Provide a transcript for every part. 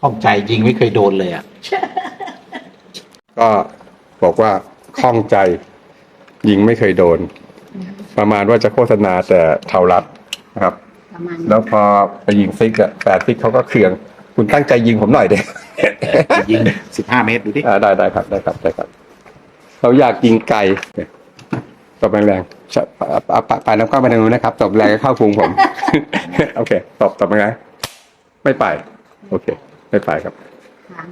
ข้องใจยิงไม่เคยโดนเลยอะ ก็บอกว่าคล่องใจยิงไม่เคยโดน ประมาณว่าจะโฆษณาแต่เทารัดนะครับ ประมาณแล้วพอไปยิงฟิกอะแปดฟิกเขาก็เคือง คุณตั้งใจยิงผมหน่อยเด้ ยิงสิบห้าเมตรดูดิอ่าได้ได้ครับได้ครับได้ครับเราอยากยิงไกลตบแรงๆชะปะปะปะปลายน้ำก้อนไปทางนู้นนะครับตบแรงเข้าพุงผม โอเคตบตบยังไงไม่ไป โอเค ไม่ไปครับค้าง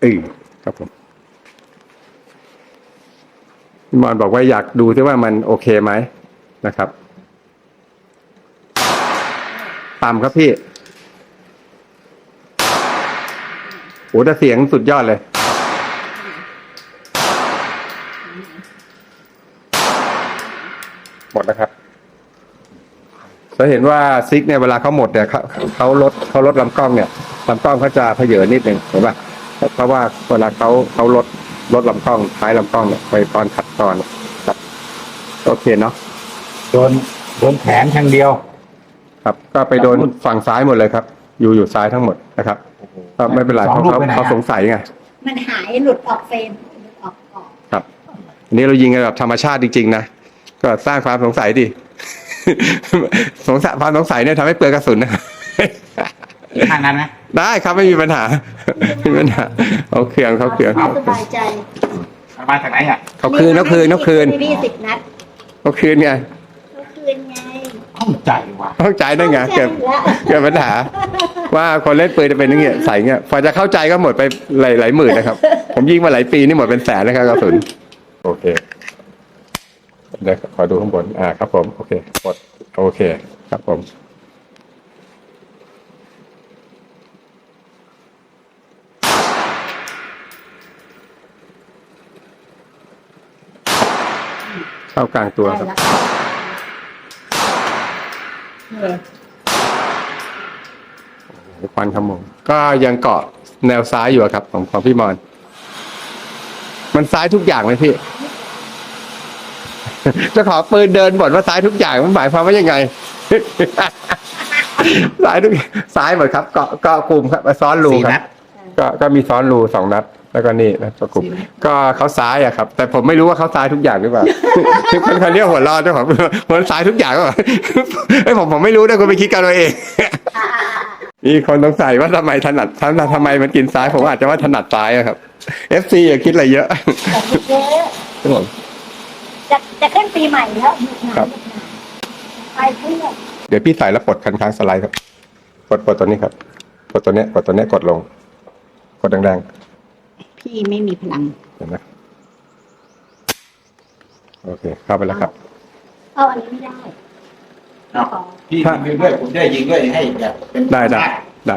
เออครับผมพี่มอนบอกว่าอยากดูที่ว่ามันโอเคไหมนะครับต่ำครับพี่โอ้แต่เสียงสุดยอดเลย หมดนะครับ จะเห็นว่าซิกเนี่ยเวลาเขาหมดเนี่ยเขาเขาลดเขาลดลำกล้องเนี่ยลำกล้องเขาจะเพเยอนิดนึงเห็นปะเพราะว่าเวลาเขาเขาลดลดลำกล้องท้ายลำกล้องเนี่ยไปตอนขัดตอนครับโอเคเนาะโดนโดนแขนทางเดียว ครับ ก็ไปโดนฝั่งซ้ายหมดเลยครับ อยู่อยู่ซ้ายทั้งหมดนะครับก็ไม่เป็นไรสองเขาลูกเขาไปไหนอะเขาสงสัยไงมันหายหลุดออกเฟรมหลุดออกออกครับอันนี้เรายิงกันแบบธรรมชาติจริงๆนะก็สร้างความสงสัยดิ สงสัยความสงสัยเนี่ยทำให้เปลืองกระสุนนะอีกข้างนั้นไหมได้ครับไม่มีปัญหาไม่มีปัญหาเอาเครื่องเขาเครื่องาสบายใจเอามาจากไหนอะเขาคืนเขาคืนเขาคืนพี่สิบนัดเขาคืนไงเขาคืนไงข้องใจว่ะเข้าใจได้ไงเกิดแล้วเกิดปัญหา ว่าคนเล่นปืนจะเป็นอย่างเงี้ยใส่เงี้ยพอจะเข้าใจก็หมดไปหลายหลายหมื่นนะครับ ผมยิงมาหลายปีนี่หมดเป็นแสนนะครับกระสุนโอเค เดี๋ยวขอดูข้างบน อ่าครับผม โอเค กด โอเค ครับผม เข้ากลางตัวได้ครับแล้วเนี่ยควันขโมงก็ยังเกาะแนวซ้ายอยู่อะครับ ของของพี่มอน มันซ้ายทุกอย่างไหมพี่เจะขอปืนเดินบ่นว่าซ้ายทุกอย่างมันหมายความว่ายังไงซ้ายทุกซ้ายหมดครับเกาะเกาะกลุ่มครับซ้อนรูสี่คนัรัดบก็ก็มีซ้อนรูสองนัดแล้วก็นี่นะประกบสี่นัดก็เขาซ้ายอะครับ แต่ผมไม่รู้ว่าเขาซ้ายทุกอย่างหรือเปล่าคนคนนี้หัวเรอดเจ้าของมันซ้ายทุกอย่างก็ไอ้ยผมผมไม่รู้นะคุณไปคิดกันเอาเองอ่ามีคนสงสัยว่าทำไมถนัดทำทำไมมันกินซ้ายผมอาจจะว่าถนัดซ้ายอะครับ FC อย่าคิดอะไรเยอะ จะจะขึ้นปีใหม่แล้วครับ ไปเพื่อเดี๋ยวพี่ใส่แล้วปลดคันค้างสไลด์ครับกดปลดตัวนี้ครับกดตัวเนี้ยกดตัวเนี้ยกดลง กดแรงพี่ไม่มีพลัง ๆเห็นไหมโอเค เข้าไปแล้วครับ เอาอันนี้ไม่ได้เอาพี่ยิงด้วยผมได้ยิงด้วยให้แบบเป็นได้ได้ได้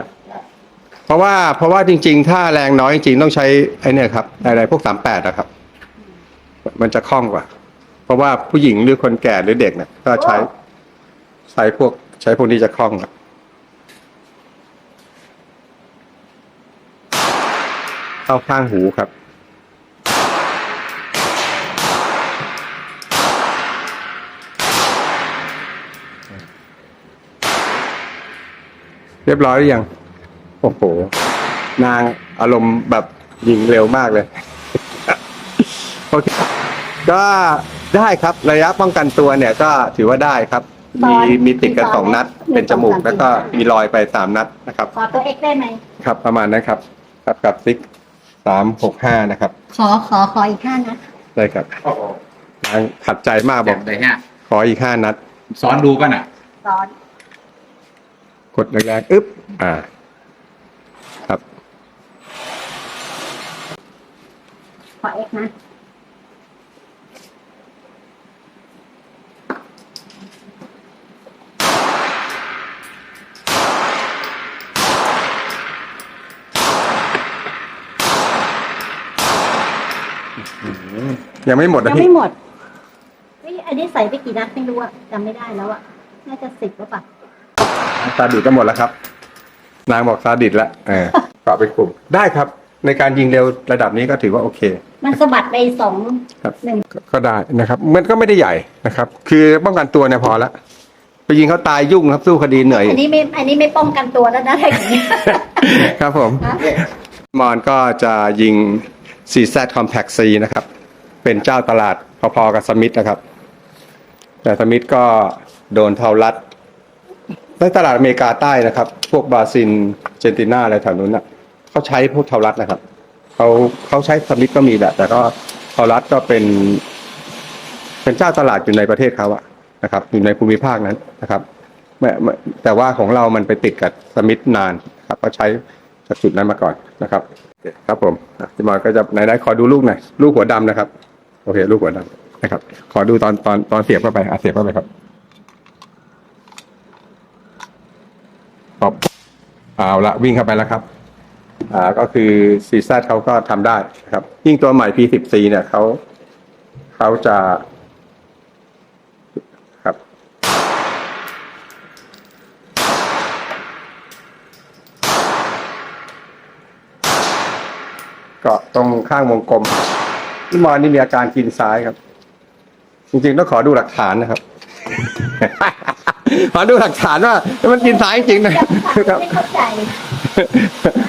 เพราะว่าเพราะว่าจริง ๆ ถ้าแรงน้อยจริงๆต้องใช้ไอ้เนี่ยครับอะไรพวกสามแปดอะครับ มันจะคล่องกว่า เพราะว่าผู้หญิงหรือคนแก่หรือเด็กเนี่ยก็ใช้ใช้พวกใช้พวกนี้จะคล่องครับเข้าข้างหูครับ เรียบร้อยหรือยัง โอ้โห นางอารมณ์แบบยิงเร็วมากเลย โอเค ก็ ได้ครับระยะป้องกันตัวเนี่ยก็ถือว่าได้ครับ มีมีติดกันสองนัด เป็นจมูกแล้วก็มีรอยไปสามนัดนะครับขอตัวเอกได้ไหมครับประมาณนั้นครับครับกับซิกสามหกห้านะครับ ขอขอขออีกห้านัดได้ครับโอ้โหนางขัดใจมากบบออกกเลยฮะขออีกห้านัด ซ้อนดูกันอะร้อน กดแรงๆอึ๊บอ่า ครับ ขอเอกนะ ยังไม่หมดยันะงพี่ไม่หมดนี่อันนี้ใส่ไปกี่นัดไม่รู้อะจำไม่ได้แล้วอะน่าจะสิบหรือเปล่าซาดิสก็หมดแล้วครับ นางบอกซาดิสแล้วเออเกาะเป็นกลุ่มได้ครับ ในการยิงเร็วระดับนี้ก็ถือว่าโอเค มันสะบัดไปสองครับ หนึ่งก็ก็ได้นะครับ มันก็ไม่ได้ใหญ่นะครับ คือป้องกันตัวเนี่ยพอละไปยิงเขาตายยุ่งครับสู้คดีเหนื่อย อันนี้ไม่อันนี้ไม่ป้องกันตัวแล้วนะถ้าอย่างนี้ครับผมฮะมอนก็จะยิง CZ Compact C นะครับ เป็นเจ้าตลาดพอๆกับสมิธนะครับ แต่สมิธก็โดนเทารัดในตลาดอเมริกาใต้นะครับ พวกบราซิลเจนตินาอะไรแถวนู้นน่ะเขาใช้พวกเทารัดนะครับเขาเขาใช้สมิธก็มีแหละแต่ก็เทารัดก็เป็น เป็นเจ้าตลาดอยู่ในประเทศเขาอะนะครับ อยู่ในภูมิภาคนั้นนะครับแต่ว่าของเรามันไปติดกับสมิธนานครับเขาใช้จากจุดนั้นมาก่อนนะครับ ครับผมพี่มอนก็จะไหนๆขอดูลูกหน่อยลูกหัวดำนะครับ โอเคลูกหัวดำนะครับ ขอดูตอนตอนตอนเสียบเข้าไปอะเสียบเข้าไปครับครับเอาละวิ่งเข้าไปแล้วครับ อ่าก็คือซีซเขาก็ทำได้นะครับ ยิ่งตัวใหม่ P10C เนี่ยเขาเขาจะครับก็ตรงข้างวงกลม พี่มอนนี่มีอาการกินซ้ายครับ จริงๆต้องขอดูหลักฐานนะครับ ขอดูหลักฐานว่ามันกินซ้ายจริงๆนะยังครับไม่เข้าใจ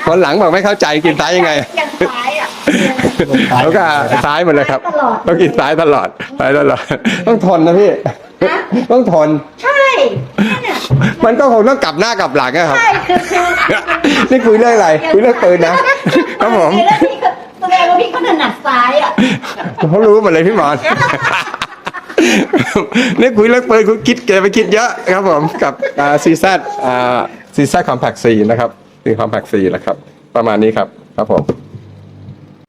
คนหลังบอกไม่เข้าใจกินซ้ายยังไงยังซ้ายอะแล้วก็ซ้ายหมดเลยครับตลอดต้องกินซ้ายตลอดซ้ายตลอด ต้องทนนะพี่ต้องทน ใช่เนี่ยมันก็คงต้องกลับหน้ากลับหลังอะครับ ใช่คือคือนี่คุยเรื่องอะไร คุยเรื่องปืนนะ ครับผม แล้วพี่ก็แสดงว่าพี่ก็ถนัดซ้ายอะ เขารู้หมดเลยพี่หมอน นี่คุยเรื่องปืนคุณคิดแกไปคิดเยอะครับผมกับซีซัดซีซัดคอมแพคซีนะครับซีคอมแพคซีนะครับ ประมาณนี้ครับครับผม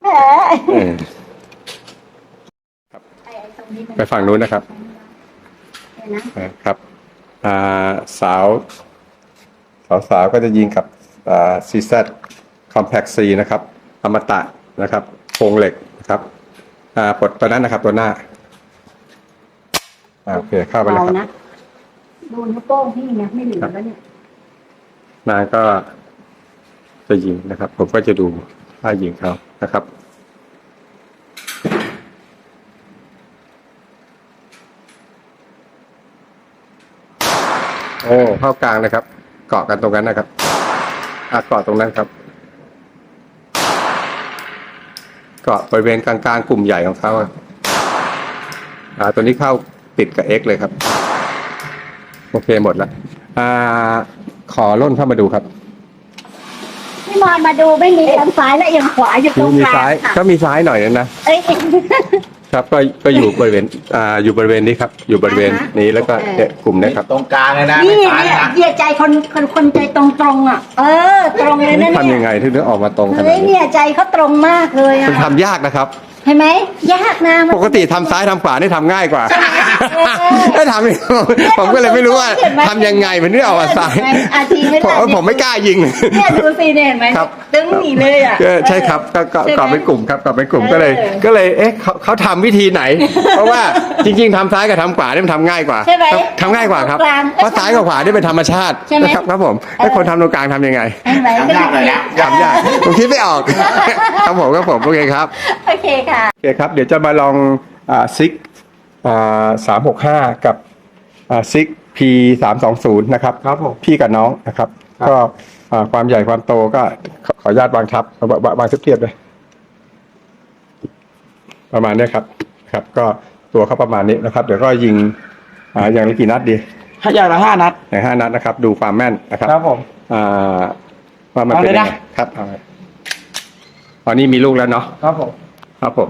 แหมเออไอ้ไอ้ตรงนี้มันไปฝั่งนู้นนะครับเนี่ยนะครับอ่าสาว สาวสาวก็จะยิงกับซีซัดคอมแพคซีนะครับ อมตะ นะครับโครงเหล็กนะครับอ่าปลดตัวนั้นนะครับ ตัวหน้าอ่าโอเคเข้าไปแล้วเบาครับ นะดูนิ้วโป้งพี่เนี่ยไม่เหลือแล้วเนี่ยนางก็จะยิงนะครับ ผมก็จะดูท่ายิงเขานะครับ โอ้เข้ากลางเลยครับ เกาะกันตรงนั้นนะครับอะเกาะตรงนั้นครับ เกาะบริเวณกลางๆกลุ่มใหญ่ของเขาอะอ่าตัวนี้เข้าติดกับ X เลยครับ โอเคหมดแล้วอ่า ขอล่นเข้ามาดูครับพี่มอนมาดูไม่มีเอียงซ้ายและเอียงขวาอยู่ตรงมีกลางซ้ายค่ะก็มีซ้ายหน่อยนะเอ้ย ครับก็ก็อยู่บริเวณอ่าอยู่บริเวณนี้ครับ อยู่บริเวณนี้แล้วก็เนี่ยกลุ่มเนี้ครับตรงกลางเลยนะนี่ไม่ซ้ายเนี่ยนะเหยียดใจคนคนคนใจตรงตรงๆอะ เออ ตรงเลยนะทำเนี่ยังยไงถึงได้ออกมาตรงขนาเฮ้ดยนี้เนี่ยใจเขาตรงมากเลยอะมันทำยากนะครับ เห็นไหมยากนะมัน ปกติทำซ้ายทำขวานี่ทำง่ายกว่าเออถ้าทำผมก็เลยไม่รู้ว่าทำยังไงมันไม่ออกมาซ้ายอาจีไม่ผมได้ผมไม่กล้ายิง เนี่ยดูสิเนี่ยเห็นไหมครับ ตึ้งหนีเลยอะ ก็ใช่ครับก็ก็ใช่ไหมก่อเป็นกลุ่มครับก่อเป็นกลุ่มก็เลย เออก็เลยเอ๊ะเขาเขาทำวิธีไหน เพราะว่าจริง ๆทำซ้ายกับทำขวานี่มันทำง่ายกว่าใช่ไหมครับทำง่ายกว่าครับกลางเพราะซ้ายกับขวานี่เป็นธรรมชาติใช่ไหม นะครับครับผมถ้าคนทำตรงกลางทำยังไงเห็นไหมทำยากเลยนะ ทำยากผมคิดไม่ออก ครับผมครับผมโอเคครับ โอเคค่ะโอเคครับ เดี๋ยวจะมาลองอ่าซิกสามหกห้ากับซิกพีสามสองศูนย์นะครับครับผมพี่กับน้องนะครับ ก็อ่าความใหญ่ความโตก็ขอขออนุญาตวางทับวางวางวางเทียบๆเลย ประมาณเนี้ยครับ ครับ ก็ตัวเขาประมาณนี้นะครับ เดี๋ยวก็ยิงอ่าอย่างละกี่นัดดีถ้าอย่างละห้านัดอย่างห้านัดนะครับ ดูความแม่นนะครับครับผมอ่าว่ามันเป็นเอาเลยยังนะไงครับเอาเลยตอนนี้มีลูกแล้วเนาะครับผม ครับผม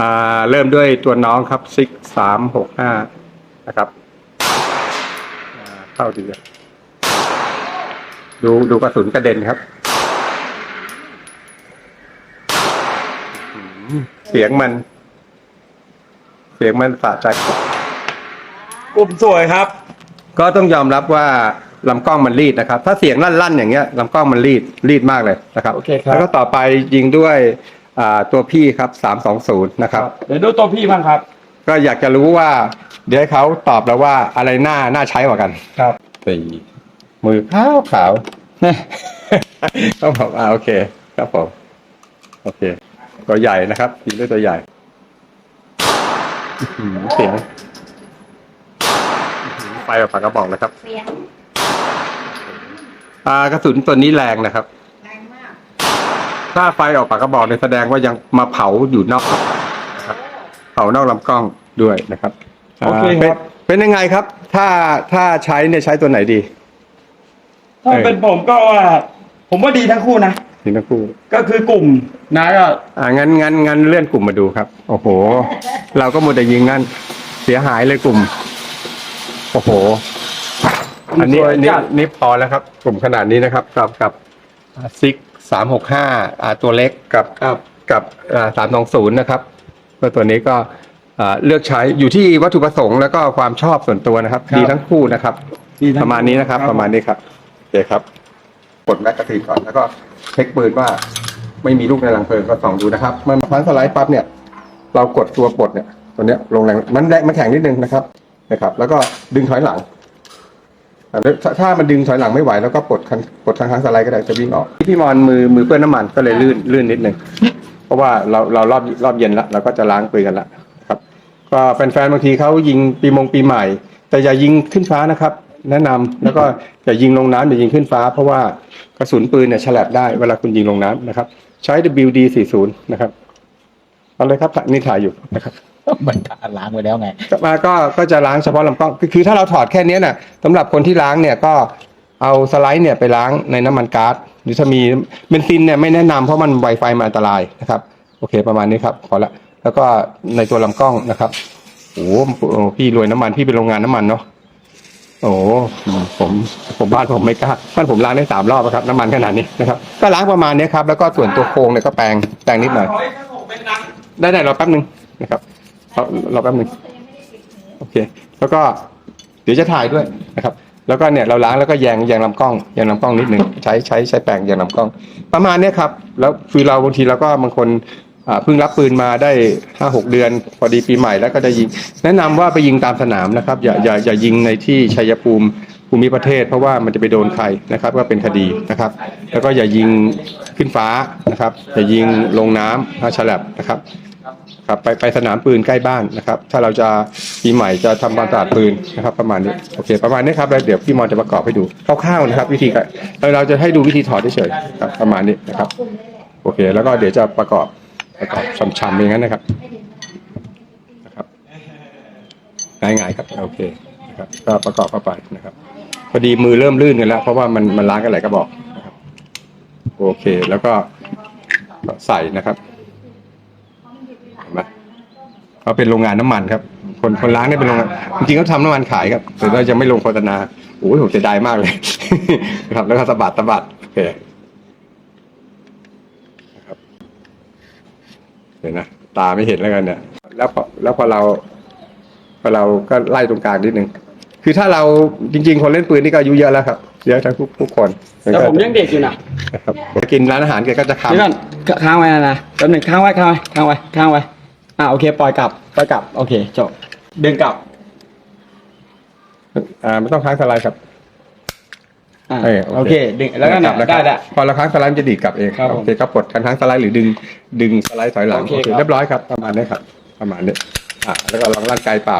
อ่าเริ่มด้วยตัวน้องครับซิกสามหกห้านะครับอ่าเข้าดีเลยดูดูกระสุนกระเด็นครับอืมเสียงมัน เสียงมันสะใจกลุ่มสวยครับ ก็ต้องยอมรับว่าลำกล้องมันรีดนะครับ ถ้าเสียงลั่นๆอย่างเงี้ยลำกล้องมันรีดรีดมากเลยนะครับโอเคครับแล้วก็ต่อไปยิงด้วย อ่าตัวพี่ครับสามสองศูนย์นะครับ เดี๋ยวดูตัวพี่บ้างครับ ก็อยากจะรู้ว่า เดี๋ยวให้เขาตอบแล้วว่าอะไรน่าน่าใช้กว่ากันครับสี่มือขาวขาวต้องบอกอ่าโอเค ครับผมโอเค ตัวใหญ่นะครับยิงด้วยตัวใหญ่อื้อหือเสียงอื้อหือไฟไปออกปากกระบอกนะครับเปลี่ยนอ่ากระสุนตัวนี้แรงนะครับแรงมาก ถ้าไฟออกปากกระบอกเนี่ยแสดงว่ายังมาเผาอยู่นอกนะครับเผานอกลำกล้องด้วยนะครับโอเคครับาเป็นเป็นยังไงครับ ถ้าถ้าใช้เนี่ยใช้ตัวไหนดี ถ้าเป็นผมก็ว่า ผมว่าดีทั้งคู่นะ นี่ทั้งคู่ก็คือกลุ่มนะก็อ่างั้นงั้นงั้นเลื่อนกลุ่มมาดูครับ โอ้โห เราก็มัวแต่ยิงนั่นเสียหายเลยกลุ่ม โอ้โห อันนี้อันนี้นี่พอแล้วครับ กลุ่มขนาดนี้นะครับกับกับซิก สามหกห้าอ่าตัวเล็กกับครับกับสามสองศูนย์นะครับก็ตัวนี้ก็อ่าเลือกใช้อยู่ที่วัตถุประสงค์แล้วก็ความชอบส่วนตัวนะครับครับดีทั้งคู่นะครับดีทั้งคู่ประมาณนี้นะครับครับ ประมาณนี้ครับโอเคครับกดแมกกาซีนก่อนแล้วก็เช็คปืนว่าไม่มีลูกในรังเพลิงก็ส่องดูนะครับเมื่อพันสไลด์ปั๊บเนี่ย เรากดตัวปลดเนี่ยตัวเนี้ยลงแรงมันแรงมันแข็งนิดนึงนะครับนะครับ แล้วก็ดึงถอยหลังอ่า ถ้าถ้ามันดึงถอยหลังไม่ไหวแล้วก็ปลดคันปลดทางทางสไลด์ก็ได้จะวิ่งออกพี่มอนมือมือเปื้อนน้ำมันก็เลยลื่นลื่นนิดหนึ่งเพราะว่าเราเรารอบรอบเย็นละเราก็จะล้างปืนกันละครับ ก็แฟนๆบางทีเขายิงปีมงปีใหม่ แต่อย่ายิงขึ้นฟ้านะครับ แนะนำแล้วก็อย่ายิงลงน้ำอย่ายิงขึ้นฟ้า เพราะว่ากระสุนปืนเนี่ยฉลับได้เวลาคุณยิงลงน้ำนะครับ ใช้ WD 40นะครับเอาเลยครับนี่ถ่ายอยู่นะครับ มันล้างไปแล้วไงมาก็ก็จะล้างเฉพาะลำกล้องคือถ้าเราถอดแค่เนี้ยน่ะสำหรับคนที่ล้างเนี่ยก็เอาสไลด์เนี่ยไปล้างในน้ำมันก๊าซหรือถ้ามีเบนซินเนี่ยไม่แนะนำเพราะมันไวไฟมันอันตรายนะครับโอเคประมาณนี้ครับพอละแล้วก็ในตัวลำกล้องนะครับโอ้โหพี่รวยน้ำมันพี่เป็นโรงงานน้ำมันเนาะโอ้ผมผมบ้านผมไม่กล้าบ้านผมล้างได้สามรอบอะครับน้ำมันขนาดนี้นะครับ ก็ล้างประมาณนี้ครับ แล้วก็ส่วนตัวโครงเนี่ยก็แปรงแปรงนิดหน่อยได้ได้รอแป๊บหนึ่งนะครับ รอรอแป๊บนึงโอเค แล้วก็เดี๋ยวจะถ่ายด้วยนะครับ แล้วก็เนี่ยเราล้างแล้วก็แยงแยงลำกล้องแยงลำกล้องนิดหนึ่งใช้ใช้ใช้แปรงแยงลำกล้อง ประมาณเนี้ยครับแล้วคือเราบางทีเราก็บางคนเพิ่งรับปืนมาได้ห้าหกเดือนพอดีปีใหม่แล้วก็จะยิง แนะนำว่าไปยิงตามสนามนะครับ อย่าอย่าอย่ายิงในที่ชัยภูมิภูมิประเทศ เพราะว่ามันจะไปโดนใครนะครับก็เป็นคดีนะครับ แล้วก็อย่ายิงขึ้นฟ้านะครับ อย่ายิงลงน้ำถ้าฉลับนะครับ ครับไปไปสนามปืนใกล้บ้านนะครับ ถ้าเราจะปีใหม่จะทำความสะอาดปืนนะครับ ประมาณนี้โอเค ประมาณนี้ครับแล้วเดี๋ยวพี่มอนจะประกอบให้ดูคร่าวๆนะครับ วิธีการแล้วเราจะให้ดูวิธีถอดเฉยๆครับประมาณนี้นะครับ โอเค แล้วก็เดี๋ยวจะประกอบประกอบช้ำๆอย่างนั้นนะครับนะครับง่ายๆครับโอเคนะครับ ก็ประกอบเข้าไปนะครับ พอดีมือเริ่มลื่นกันแล้ว เพราะว่ามันมันล้างกันหลายกระบอกนะครับ โอเค แล้วก็ใส่นะครับ เห็นไหม เขาเป็นโรงงานน้ำมันครับ คนคนล้างเนี่ยเป็นโรงงานจริงๆเขาทำน้ำมันขายครับ แต่เราจะไม่ลงโฆษณาโอ้ยผมเสียดายมากเลยนะครับ แล้วก็สะบัดสะบัดโอเคนะครับเห็นนะตาไม่เห็นแล้วกันเนี่ย แล้วพอแล้วพอเราพอเราก็ไล่ตรงกลางนิดนึงคือถ้าเราจริง ๆ คนเล่นปืนนี่ก็อายุเยอะแล้วครับเยอะทั้งทุกทุกคนแต่ผมยังเด็กอยู่นะนะครับกินร้านอาหารแกก็จะคำเดี๋ยวก่อนค้างไว้นะนะแป๊บหนึ่งค้างไว้ค้างไว้ค้างไว้ค้างไว้ อ่าโอเคปล่อยกลับปล่อยกลับโอเคจบดึงกลับ อ่าไม่ต้องค้างสไลด์ครับ อ่าเออโอเคดึงแล้วก็กเนี่ลัยบแล้วคได้รับได้พอเราค้างสไลด์มันจะดีดกลับเองครับผมโอเคก็ปลดค้างสไลด์หรือดึง ดึงสไลด์ถอยหลังโอโอเคเคครับ เรียบร้อยครับ ประมาณนี้ครับ ประมาณนี้อะแล้วก็ลองร่างกายเปล่า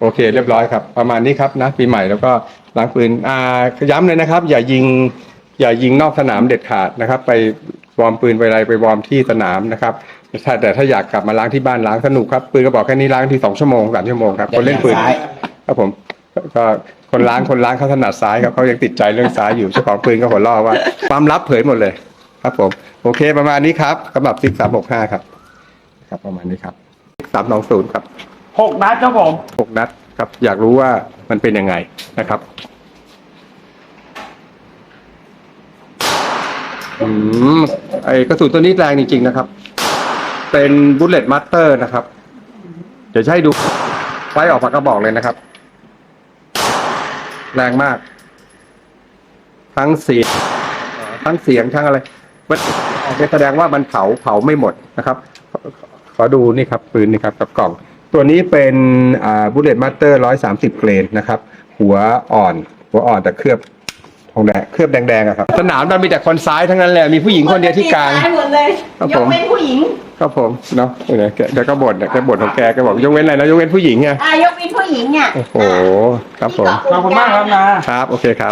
โอเค เรียบร้อยครับ ประมาณนี้ครับนะปีใหม่แล้วก็ล้างปืนอ่าย้ำเลยนะครับ อย่ายิง อย่ายิงนอกสนามเด็ดขาดนะครับ ไป วอร์มปืนไปอะไรไปวอร์มที่สนามนะครับถ้าแต่ถ้าอยากกลับมาล้างที่บ้านล้างสนุกครับปืนกระบอกแค่นี้ล้างที่สองชั่วโมงสามชั่วโมงครับคนเล่นปืนซ้ายครับผมก็คนล้างคนล้างเขาถนัดซ้ายครับเขายังติดใจเรื่องซ้ายอยู่เจ้าของปืนก็หัวเราะว่า ความลับเผยหมดเลย ครับผมโอเคประมาณนี้ครับสำหรับซิกสามหกห้าครับ ครับ ประมาณนี้ครับสามสองศูนย์ครับหกนัดครับผมหกนัดครับ อยากรู้ว่ามันเป็นยังไงนะครับ อืมไอกระสุนตัวนี้แรงจริง ๆ นะครับ เป็นบุลเลตมัตเตอร์นะครับ เดี๋ยวจะให้ดูไฟออกปากกระบอกเลยนะครับ แรงมาก ทั้งเสียงทั้งเสียงทั้งอะไรมันแสดงว่ามันเผาเผาไม่หมดนะครับขอขอดูนี่ครับปืนนี่ครับกับกล่อง ตัวนี้เป็นบุลเลตมัตเตอร์ร้อยสามสิบเกรนนะครับ หัวอ่อน หัวอ่อนแต่เคลือบ ทองแดงเคลือบแดงๆอะครับ สนามมันมีแต่คนซ้ายทั้งนั้นแหละมีผู้หญิงคนเดียวที่กลาง หมดเลยครับยผกมเว้นผู้หญิง ครับผมเนาะเดี๋ยวแกแกก็บ่นแกบ่นของแกแกบอกยกเว้นอะไรนะยกเว้นผู้หญิงไงอ่ายกเว้นผู้หญิงเนี่ยโอ้โหครับผม ขอบคุณมากครับนะ ครับโอเคครับ